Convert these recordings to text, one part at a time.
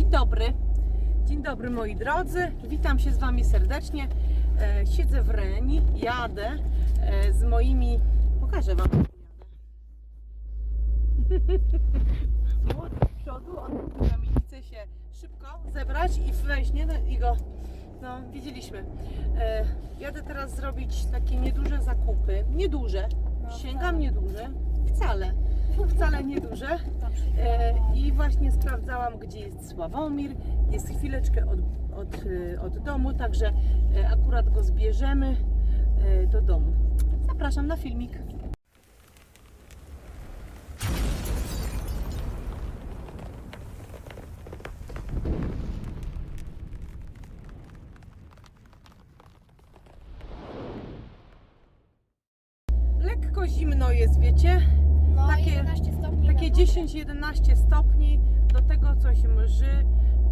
Dzień dobry. Dzień dobry moi drodzy. Witam się z Wami serdecznie. E, siedzę w Reni, jadę e, z moimi. Pokażę Wam. Młody z przodu, on na chce się szybko zebrać i wejść, nie? No I go. No, widzieliśmy. E, jadę teraz zrobić takie nieduże zakupy. Nieduże. Sięgam nieduże. Wcale. Wcale nieduże. E, I właśnie sprawdzałam, gdzie jest Sławomir. Jest chwileczkę od, od, e, od domu, także e, akurat go zbierzemy do domu. Zapraszam na filmik. Lekko zimno jest, wiecie? No, Takie- 11 stopni. Takie na 10-11 stopni, do tego coś mrzy.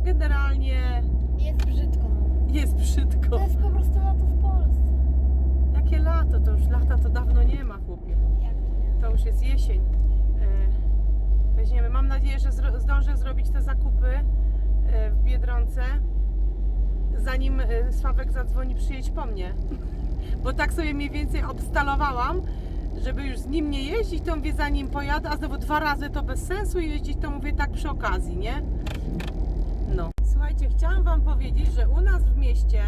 Generalnie. Jest brzydko. Jest brzydko. To jest po prostu lato w Polsce. Jakie lato? To już lata to dawno nie ma, chłopie. Jak to nie? To już jest jesień. E, Weźmiemy. Mam nadzieję, że zro- zdążę zrobić te zakupy e, w Biedronce, zanim e, Sławek zadzwoni, przyjedź po mnie. Bo tak sobie mniej więcej obstalowałam, żeby już z nim nie jeździć, to mówię, zanim pojadę, a znowu dwa razy to bez sensu jeździć, to mówię tak przy okazji, nie? No. Słuchajcie, chciałam Wam powiedzieć, że u nas w mieście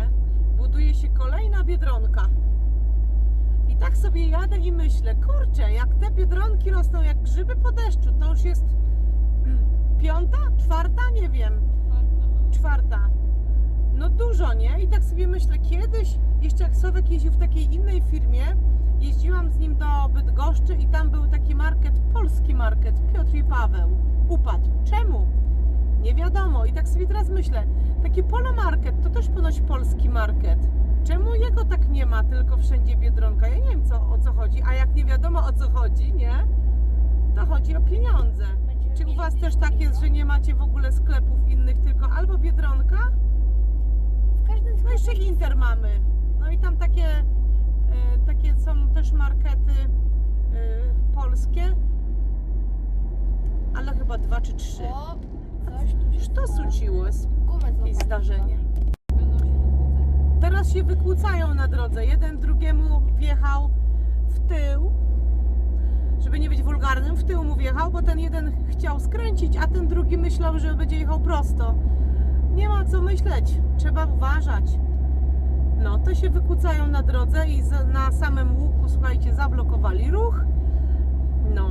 buduje się kolejna Biedronka. I tak sobie jadę i myślę, kurczę, jak te biedronki rosną jak grzyby po deszczu, to już jest piąta, czwarta, nie wiem, czwarta. No dużo, nie? I tak sobie myślę, kiedyś, jeszcze jak Sławek jeździł w takiej innej firmie, jeździłam z nim do Bydgoszczy i tam był taki market, polski market, Piotr i Paweł. Upadł. Czemu? Nie wiadomo. I tak sobie teraz myślę, taki polomarket to też ponoć polski market. Czemu jego tak nie ma, tylko wszędzie Biedronka? Ja nie wiem co, o co chodzi, a jak nie wiadomo o co chodzi, nie? To chodzi o pieniądze. Czy u Was też tak jest, że nie macie w ogóle sklepów innych, tylko albo Biedronka, W każdym no jeszcze Inter mamy. No i tam takie, E, takie są też markety e, polskie, ale chyba dwa czy trzy. O, coś tu Sztosu ciłos i zdarzenie. Teraz się wykłócają na drodze. Jeden drugiemu wjechał w tył, żeby nie być wulgarnym, w tył mu wjechał, bo ten jeden chciał skręcić, a ten drugi myślał, że będzie jechał prosto. Nie ma co myśleć, trzeba uważać. No, to się wykłócają na drodze i za- na samym łuku, słuchajcie, zablokowali ruch. No,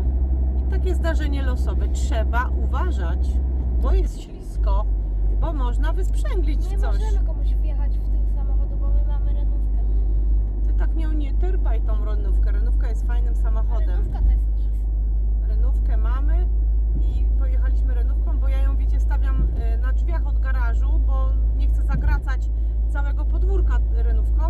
i takie zdarzenie losowe. Trzeba uważać, bo jest ślisko, bo można wysprzęglić Nie coś. możemy komuś wjechać w tył samochodu, bo my mamy renówkę. Ty tak nią nie tyrpaj tą renówkę. Renówka jest fajnym samochodem. Renówka to jest nic. Renówkę mamy i pojechaliśmy renówką, bo ja ją, wiecie, stawiam e, na drzwiach od garażu, bo nie chcę zagracać całego podwórka renówką,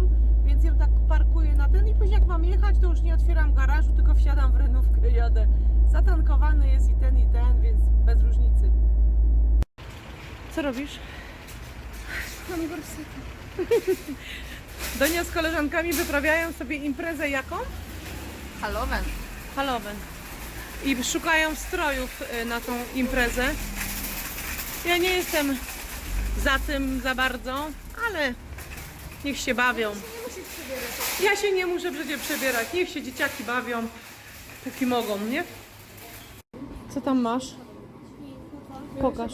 więc ją tak parkuję na ten i później jak mam jechać, to już nie otwieram garażu, tylko wsiadam w renówkę i jadę. Zatankowany jest i ten, i ten, więc bez różnicy. Co robisz? Mam gorsety. Donia z koleżankami wyprawiają sobie imprezę jaką? Halloween. Halloween. I szukają strojów y, na tą imprezę. Ja nie jestem za tym za bardzo, ale niech się bawią. Ja się nie muszę przecież przebierać. Niech się dzieciaki bawią. Póki mogą, nie? Co tam masz? Pokaż.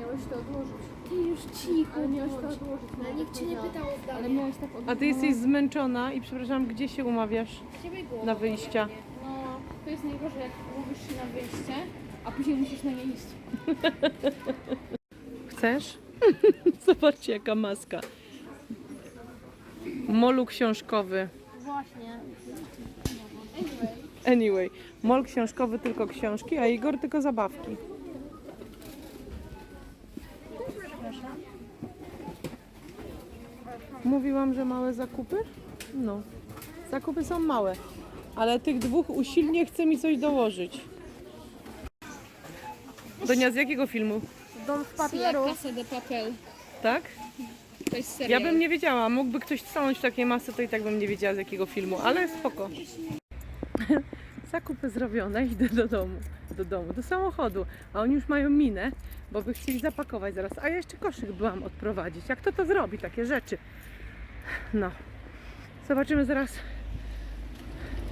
Miałeś to odłożyć. Ty już cicho. Miałeś to odłożyć. Ale nikt cię nie pytał o zdanie. Ale miałeś tak odłożyć. A ty jesteś zmęczona i przepraszam, gdzie się umawiasz na wyjścia? No, to jest najgorzej, jak umówisz się na wyjście, a później musisz na nie iść. Chcesz? Zobaczcie jaka maska. Molu książkowy. Właśnie. Anyway, mol książkowy tylko książki, a Igor tylko zabawki. Mówiłam, że małe zakupy? No. Zakupy są małe, ale tych dwóch usilnie chce mi coś dołożyć. Donia, z jakiego filmu? Dom w papieru. Casa de Papel. Tak? Serial. Ja bym nie wiedziała. Mógłby ktoś stanąć w takiej masy, to i tak bym nie wiedziała z jakiego filmu, ale spoko. Zakupy zrobione, idę do domu, do domu, do samochodu. A oni już mają minę, bo by chcieli zapakować zaraz. A ja jeszcze koszyk byłam odprowadzić. Jak to to zrobi, takie rzeczy? No. Zobaczymy zaraz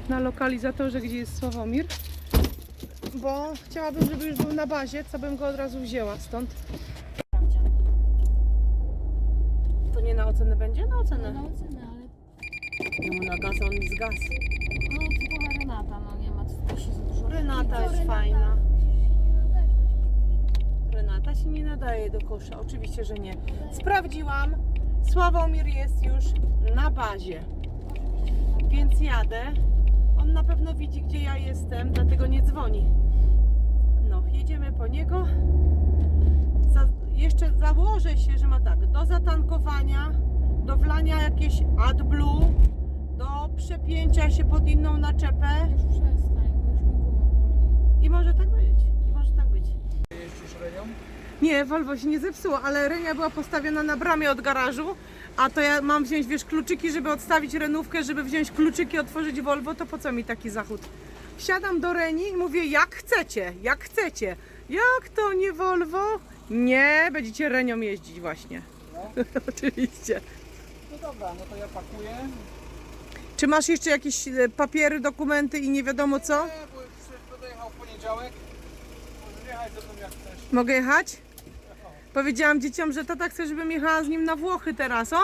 na lokalizatorze, gdzie jest Sławomir. Bo chciałabym, żeby już był na bazie, co bym go od razu wzięła stąd. Na ocenę będzie? Na ocenę. Na ocenę, ale No na gaz, on z gaz. no typowa Renata, no nie ma co się dużo. Renata jest Renata, fajna. Renata się nie nadaje do kosza, oczywiście, że nie. Sprawdziłam, Sławomir jest już na bazie, więc jadę. On na pewno widzi, gdzie ja jestem, dlatego nie dzwoni. No, jedziemy po niego. Za, jeszcze założę się, że ma tak, do zatankowania, do wlania jakieś AdBlue, do przepięcia się pod inną naczepę Już przestań, bo już mi głowa boli. i może tak być, i może tak być. Jeździsz Renią? Nie, Volvo się nie zepsuło, ale Renia była postawiona na bramie od garażu, a to ja mam wziąć, wiesz, kluczyki, żeby odstawić renówkę, żeby wziąć kluczyki, otworzyć Volvo, to po co mi taki zachód? Wsiadam do Reni i mówię, jak chcecie, jak chcecie. Jak to nie Volvo? Nie, będziecie Renią jeździć właśnie. No. Oczywiście. Dobra, no to ja pakuję. Czy masz jeszcze jakieś e, papiery, dokumenty i nie wiadomo co? Nie, bo już będę jechał w poniedziałek. Możesz jechać ze mną jak chcesz. Mogę jechać? Powiedziałam dzieciom, że tata chce, żebym jechała z nim na Włochy teraz. O,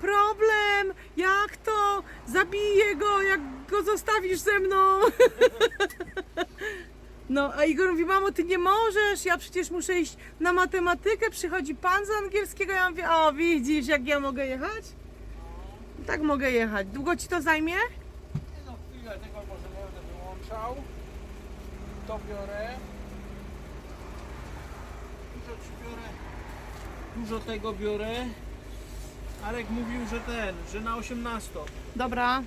problem! Jak to? Zabiję go, jak go zostawisz ze mną. No, a Igor mówi, mamo, ty nie możesz, ja przecież muszę iść na matematykę, przychodzi pan z angielskiego, ja mówię, o, widzisz, jak ja mogę jechać? Tak mogę jechać. Długo ci to zajmie? Nie no, chwilę tego może będę wyłączał. To biorę. Dużo ci biorę. Dużo tego biorę. Arek mówił, że ten, że na 18. Dobra.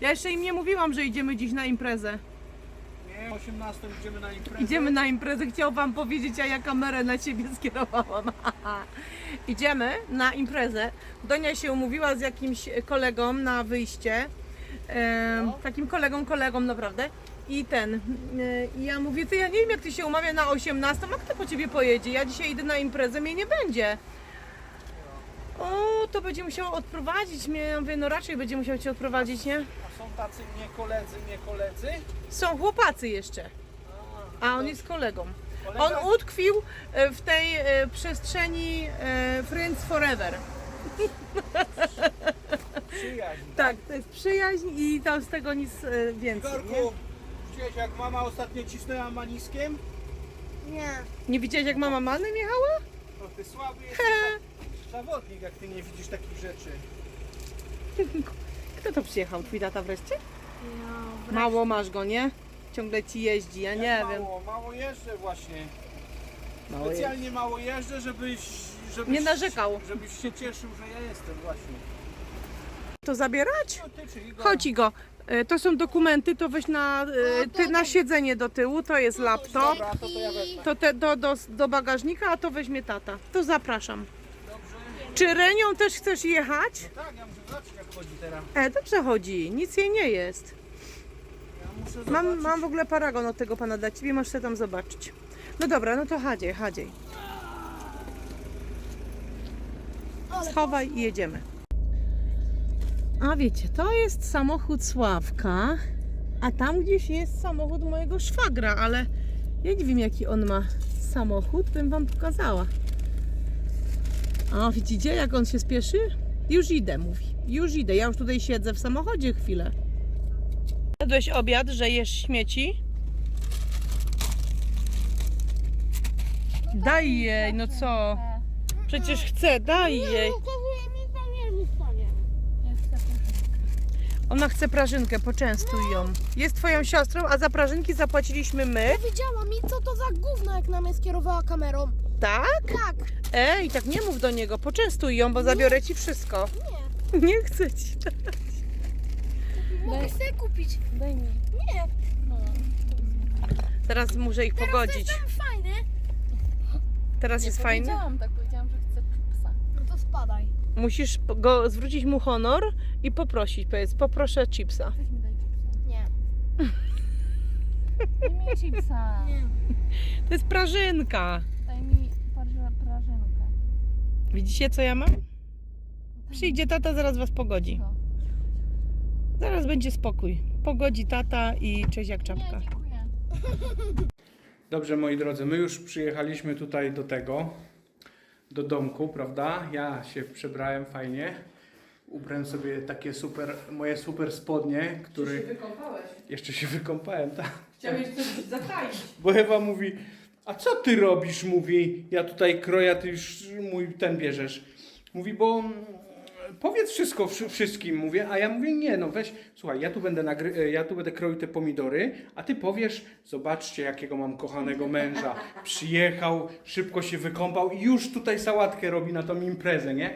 Ja jeszcze im nie mówiłam, że idziemy dziś na imprezę. Nie, 18 idziemy na imprezę. Idziemy na imprezę, chciał wam powiedzieć, a ja kamerę na ciebie skierowałam. Idziemy na imprezę. Donia się umówiła z jakimś kolegą na wyjście. E, No. Takim kolegą, kolegą naprawdę. I ten, e, i ja mówię, ty ja nie wiem jak ty się umawia na 18, a kto po ciebie pojedzie? Ja dzisiaj idę na imprezę, mnie nie będzie. O, to będzie musiał odprowadzić mnie. Ja mówię, no raczej będzie musiał cię odprowadzić, nie? Tacy nie koledzy, nie koledzy? Są chłopacy jeszcze, a on jest kolegą. Kolega? On utkwił e, w tej e, przestrzeni e, Friends Forever. Przyjaźń. Tak, to jest przyjaźń i tam z tego nic e, więcej. Nie? Igorku, widziałeś jak mama ostatnio cisnęła maniskiem? Nie. nie widziałeś jak mama Manem jechała? No ty słaby jesteś za- zawodnik, jak ty nie widzisz takich rzeczy. Kto to przyjechał? Twój tata wreszcie? Ja, Mało masz go, nie? Ciągle ci jeździ, ja nie mało, wiem. Mało jeżdżę właśnie. Mało. Specjalnie mało jeżdżę, żebyś, żebyś... Nie narzekał. Żebyś się cieszył, że ja jestem właśnie. To zabierać? No ty, czy Igor? Chodź go. E, To są dokumenty, to weź na, e, ty, na siedzenie do tyłu, to jest laptop. Dobra, to, to ja wezmę. To te, do, do, do bagażnika, a to weźmie tata. To zapraszam. Czy Renią też chcesz jechać? No tak, ja muszę zobaczyć jak chodzi teraz. E, dobrze chodzi, nic jej nie jest. Ja muszę zobaczyć. Mam, mam w ogóle paragon od tego pana dla ciebie, możesz sobie tam zobaczyć. No dobra, no to chadziej, chadziej. Schowaj i jedziemy. A wiecie, to jest samochód Sławka, a tam gdzieś jest samochód mojego szwagra, ale ja nie wiem jaki on ma samochód, bym wam pokazała. A widzicie jak on się spieszy? Już idę, mówi. Już idę, ja już tutaj siedzę w samochodzie chwilę. Jadłeś obiad, że jesz śmieci? Daj jej, no co? Przecież chcę, daj jej. ukazuje mi tam nie zostanie. Ja chcę proszę. Ona chce prażynkę, poczęstuj ją. Jest twoją siostrą, a za prażynki zapłaciliśmy my. Powiedziała mi, co to za gówno, jak na mnie skierowała kamerą. Tak? Tak. Ej, tak nie mów do niego, poczęstuj ją, bo zabiorę ci wszystko. Nie. Nie chcę ci. Mogę sobie kupić. Daj mi. Nie. No. Teraz muszę ich Teraz pogodzić. jestem fajny. Teraz Nie jest fajny. powiedziałam tak, powiedziałam, że chcę psa. No to spadaj. Musisz go zwrócić mu honor i poprosić. Powiedz, poproszę chipsa. Weź mi daj chipsa. Nie. Daj mi chipsa. To jest prażynka. Daj mi parze- prażynkę. Widzicie, co ja mam? Przyjdzie tata, zaraz was pogodzi. Co? Zaraz będzie spokój. Pogodzi tata i cześć jak czapka. Nie, dziękuję. Dobrze, moi drodzy, my już przyjechaliśmy tutaj do tego, do domku, prawda? Ja się przebrałem fajnie. Ubrałem sobie takie super, moje super spodnie, które wykąpałeś. jeszcze się wykąpałem, tak? Chciałeś coś zataić. Bo Ewa mówi, a co ty robisz? Mówi, ja tutaj kroję, ty już mój ten bierzesz. Mówi, bo mm, powiedz wszystko wszy- wszystkim, mówię, a ja mówię, nie, no weź, słuchaj, ja tu będę nagry- e, ja tu będę kroił te pomidory, a ty powiesz, zobaczcie jakiego mam kochanego męża. Przyjechał, szybko się wykąpał i już tutaj sałatkę robi na tą imprezę, nie?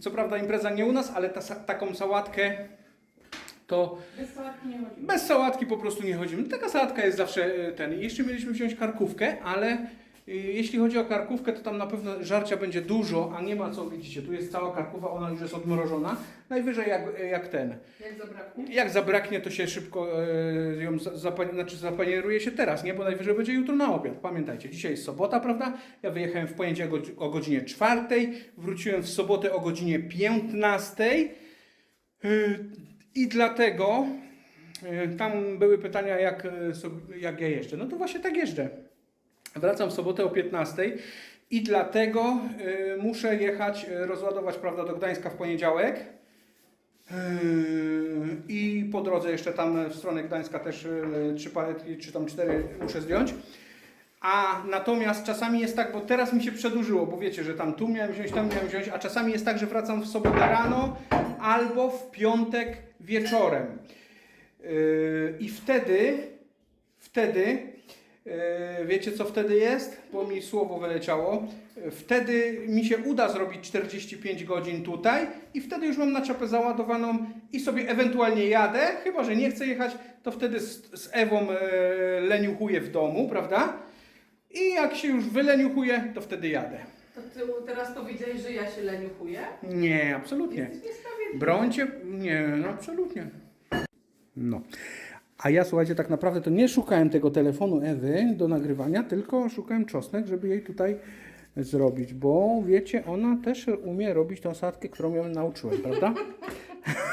Co prawda impreza nie u nas, ale ta, taką sałatkę to Bez sałatki nie chodzi. bez sałatki po prostu nie chodzimy. Taka sałatka jest zawsze y, ten. Jeszcze mieliśmy wziąć karkówkę, ale jeśli chodzi o karkówkę, to tam na pewno żarcia będzie dużo, a nie ma co, widzicie, tu jest cała karkówa, ona już jest odmrożona. Najwyżej jak, jak ten. Jak zabraknie? Jak zabraknie, to się szybko y, ją za- zapani- znaczy zapanieruje się teraz, nie? Bo najwyżej będzie jutro na obiad. Pamiętajcie, dzisiaj jest sobota, prawda? Ja wyjechałem w poniedziałek o, godzinie 4, wróciłem w sobotę o godzinie 15. Y, I dlatego y, tam były pytania, jak, jak ja jeżdżę. No to właśnie tak jeżdżę. Wracam w sobotę o 15 i dlatego y, muszę jechać, y, rozładować prawda, do Gdańska w poniedziałek. Yy, I po drodze jeszcze tam w stronę Gdańska też trzy paletki, czy tam cztery muszę zdjąć. A natomiast czasami jest tak, bo teraz mi się przedłużyło, bo wiecie, że tam tu miałem wziąć, tam miałem wziąć, a czasami jest tak, że wracam w sobotę rano albo w piątek wieczorem. I wtedy, wtedy, wiecie co wtedy jest? Bo mi słowo wyleciało. Yy, Wtedy mi się uda zrobić 45 godzin tutaj i wtedy już mam na czapę załadowaną i sobie ewentualnie jadę, chyba że nie chcę jechać, to wtedy z, z Ewą e, leniuchuję w domu, prawda? I jak się już wyleniuchuję, to wtedy jadę. To ty teraz powiedziałeś, że ja się leniuchuję? Nie, absolutnie. Jesteś niesprawiedliwy. Brońcie? Nie, no absolutnie. No. A ja słuchajcie, tak naprawdę to nie szukałem tego telefonu Ewy do nagrywania, tylko szukałem czosnek, żeby jej tutaj zrobić, bo wiecie, ona też umie robić tą sadkę, którą ją nauczyłem, prawda?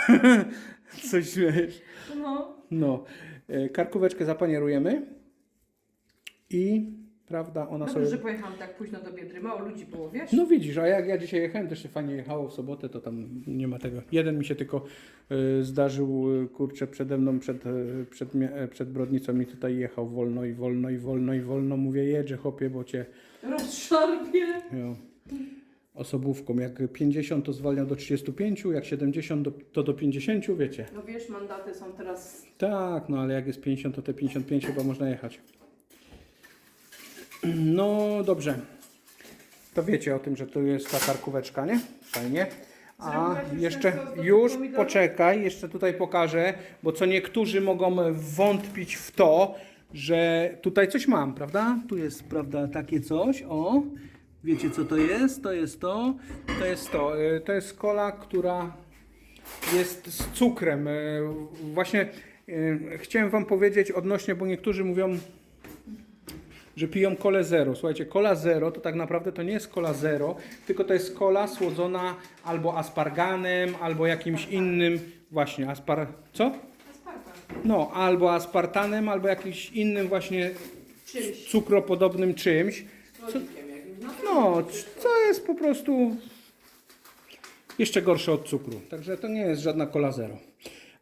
Coś wiesz. No. No. E, Karkóweczkę zapanierujemy i prawda, ona Dobrze, sobie... że pojechałam tak późno do Biedry. Mało ludzi było, wiesz? No widzisz, a jak ja dzisiaj jechałem, też się fajnie jechało w sobotę, to tam nie ma tego. Jeden mi się tylko y, zdarzył, y, kurczę, przede mną, przed, y, przed, e, przed Brodnicą i tutaj jechał wolno i wolno i wolno i wolno. Mówię, jedzie chłopie, bo cię Rozszarpie. jo, osobówką. Jak 50 to zwalnia do 35, jak 70 do, to do 50, wiecie. No wiesz, mandaty są teraz... Tak, no ale jak jest 50, to te 55 chyba można jechać. No dobrze. To wiecie o tym, że tu jest ta karkóweczka, nie? Fajnie. A jeszcze, już poczekaj, jeszcze tutaj pokażę, bo co niektórzy mogą wątpić w to, że tutaj coś mam, prawda? Tu jest, prawda, takie coś, o. Wiecie co to jest? To jest to, to jest to. Y, To jest kola, która jest z cukrem. E, Właśnie e, chciałem Wam powiedzieć odnośnie, bo niektórzy mówią, że piją kolę zero. Słuchajcie, kola zero to tak naprawdę to nie jest kola zero, tylko to jest kola słodzona albo asparganem, albo jakimś innym, właśnie, aspar... co? Aspartam. No, albo aspartanem, albo jakimś innym właśnie Czymś. cukropodobnym czymś. Jakimś. No, No, co jest po prostu jeszcze gorsze od cukru. Także to nie jest żadna kola zero.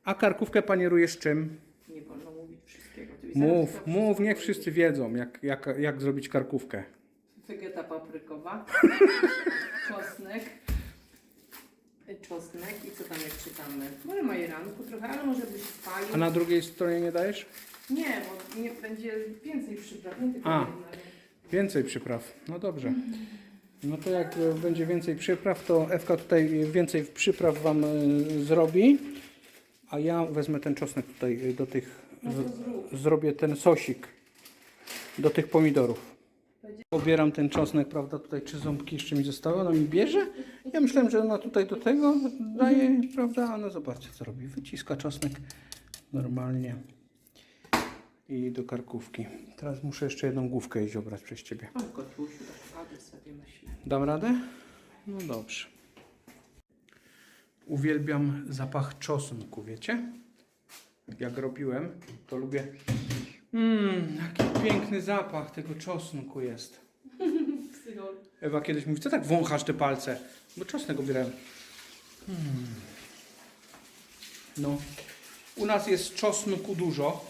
A karkówkę panierujesz czym? nie wolno mówić wszystkiego. Ty zaraz Mów, mów, niech wszyscy wiedzą, jak, jak, jak zrobić karkówkę. Wegeta paprykowa, czosnek, czosnek i co tam jak czytamy? Może majeranku trochę, ale może byś spalił. A na drugiej stronie nie dajesz? Nie, bo nie będzie więcej przypraw, nie tylko A. jedna. Więcej przypraw. No dobrze. No to jak e, będzie więcej przypraw, to Ewka tutaj więcej przypraw Wam e, zrobi. A ja wezmę ten czosnek tutaj e, do tych, No zrobię ten sosik do tych pomidorów. Pobieram ten czosnek, prawda, tutaj trzy ząbki jeszcze mi zostały, ona mi bierze. Ja myślałem, że ona tutaj do tego daje, prawda, a no zobaczcie co robi, wyciska czosnek normalnie. i do karkówki. Teraz muszę jeszcze jedną główkę iść obrać przez ciebie. Dam radę? No dobrze. Uwielbiam zapach czosnku, wiecie? Jak robiłem, to lubię. Mmm, jaki piękny zapach tego czosnku jest. Ewa kiedyś mówi, co tak wąchasz te palce? Bo czosnek obierałem. Hmm. No. U nas jest czosnku dużo.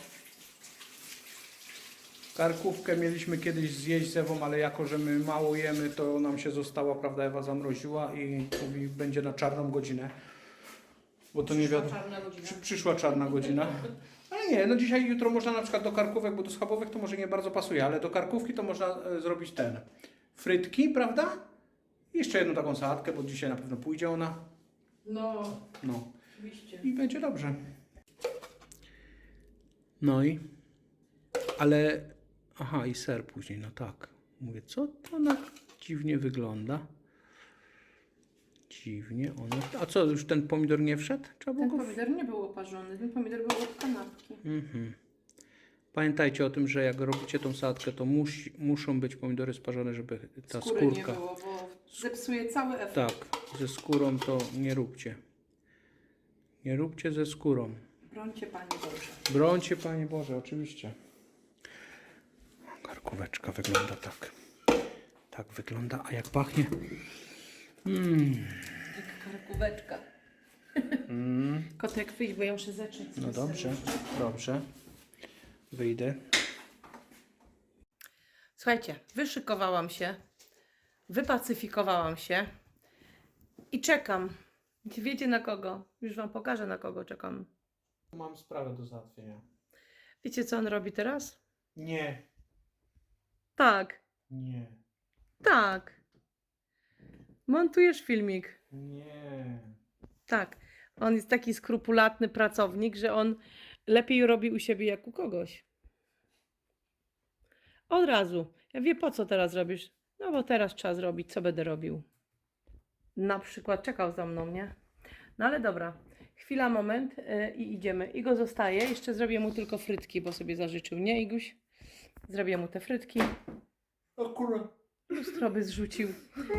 Karkówkę mieliśmy kiedyś zjeść z Ewą, ale jako, że my mało jemy, to nam się została, prawda, Ewa zamroziła i mówi, będzie na czarną godzinę. Bo to nie wiadomo. Czarna godzina. Przy, przyszła czarna godzina. Ale nie, no dzisiaj, jutro można na przykład do karkówek, bo do schabowych to może nie bardzo pasuje, ale do karkówki to można e, zrobić ten. Frytki, prawda? I jeszcze jedną taką sałatkę, bo dzisiaj na pewno pójdzie ona. No, No. oczywiście. I będzie dobrze. No i. Ale. Aha, i ser później, no tak. Mówię, co to na dziwnie wygląda? Dziwnie one. A co, już ten pomidor nie wszedł? Trzeba było Ten go. pomidor nie był oparzony, ten pomidor był od kanapki. Mhm. Pamiętajcie o tym, że jak robicie tą sadkę, to musi, muszą być pomidory sparzone, żeby ta Skóry skórka. nie było, bo zepsuje cały efekt. Tak, ze skórą to nie róbcie. Nie róbcie ze skórą. Brońcie Panie Boże. Brońcie, Panie Boże, oczywiście. Karkóweczka wygląda tak. Tak wygląda, a jak pachnie? Mm. Jak karkóweczka. Mm. Kotek wyjdź, bo ja muszę zacząć. No dobrze, dobrze. Wyjdę. Słuchajcie, wyszykowałam się, wypacyfikowałam się i czekam. Wiecie na kogo? Już wam pokażę na kogo czekam. Mam sprawę do załatwienia. Wiecie co on robi teraz? Nie, Tak, nie, tak. Montujesz filmik. nie. Tak. On jest taki skrupulatny pracownik, że on lepiej robi u siebie jak u kogoś. Od razu. Ja wie po co teraz robisz? No bo teraz trzeba zrobić, co będę robił. Na przykład czekał za mną, nie? No ale dobra. Chwila, moment yy, i idziemy. Igo zostaje. Jeszcze zrobię mu tylko frytki, bo sobie zażyczył, nie Iguś? Zrobię mu te frytki. O kurwa. Lustro by zrzucił.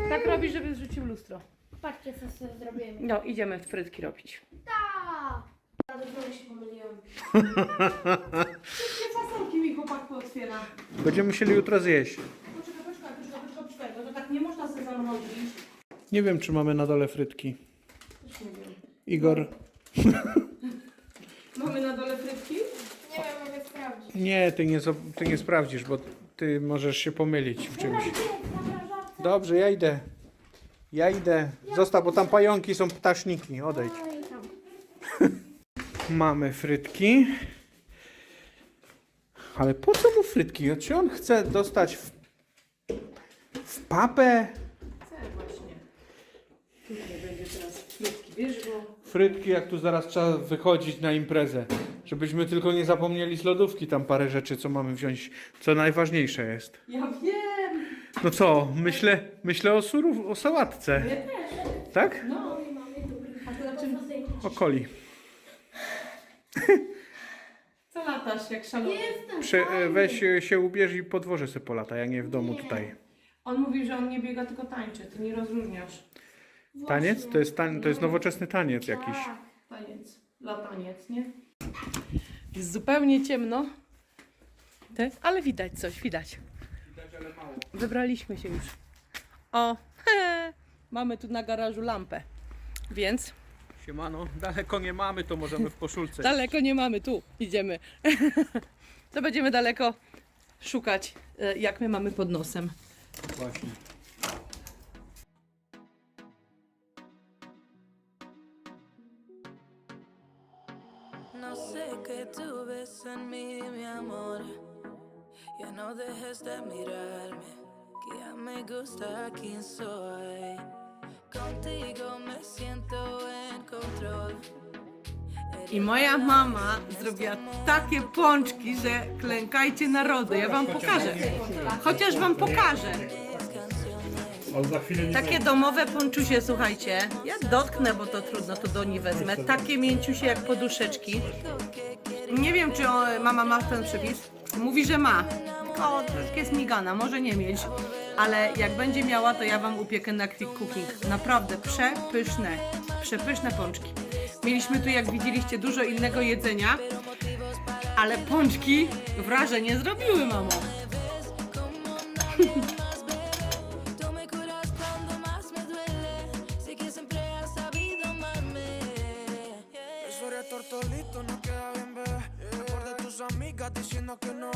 Tak robi, żeby zrzucił lustro. Patrzcie, co sobie zrobimy. No, idziemy frytki robić. Ta! Ale znowu się pomyliłam. Wszystkie fasolki mi chłopak otwiera. Będziemy musieli jutro zjeść. Poczekaj, poczekaj, poczekaj, poczekaj, poczekaj, bo to tak nie można sobie zamrozić. Nie wiem, czy mamy na dole frytki. Też nie wiem. Igor. Mamy na dole frytki? Nie wiem, mogę sprawdzić. Nie, ty nie, zo- ty nie sprawdzisz, bo ty możesz się pomylić w czymś. Dobrze, ja idę. Ja idę. Zostaw, bo tam pająki są ptaszniki. Odejdź. Tam. Mamy frytki. Ale po co mu frytki? Czy on chce dostać w, w papę? Chcę właśnie. Tutaj będzie teraz frytki, wiesz, bo... Frytki, jak tu zaraz trzeba wychodzić na imprezę. Żebyśmy tylko nie zapomnieli z lodówki tam parę rzeczy, co mamy wziąć, co najważniejsze jest. Ja wiem! No co, myślę, myślę o surów, o sałatce. Ja też. Tak? No. A to na czym... O coli. Co latasz jak szalony? Jestem Prze, e, fajny. weź e, się ubierz i podwożę sobie po lata, ja nie w domu tutaj. On mówi, że on nie biega, tylko tańczy. Ty nie rozróżniasz. Taniec? To jest, tań, to jest nowoczesny taniec jakiś. Tak. Taniec. Lataniec, nie? Jest zupełnie ciemno. Te? Ale widać coś, widać. Wybraliśmy się już. O, mamy tu na garażu lampę. Więc Siemano, daleko nie mamy, to możemy w koszulce. daleko nie mamy, tu idziemy. To będziemy daleko szukać, e, jak my mamy pod nosem. Właśnie. No dejes de mirarme, que ya me gusta quién soy. Contigo me siento en control. I moja mama zrobiła takie pączki, że klękajcie narody. Ja wam pokażę. Chociaż wam pokażę. Takie domowe pączusie, słuchajcie. Ja dotknę, bo to trudno, to do niej wezmę. Takie mięciusie jak poduszeczki. Nie wiem, czy o, mama ma ten przepis. Mówi, że ma. Tylko troszkę jest migana, może nie mieć. Ale jak będzie miała, to ja Wam upiekę na quick cooking. Naprawdę przepyszne. Przepyszne pączki. Mieliśmy tu, jak widzieliście, dużo innego jedzenia. Ale pączki wrażenie zrobiły, mamo. Tortolito, no queda bien, bebé. Tus amigas diciendo que no.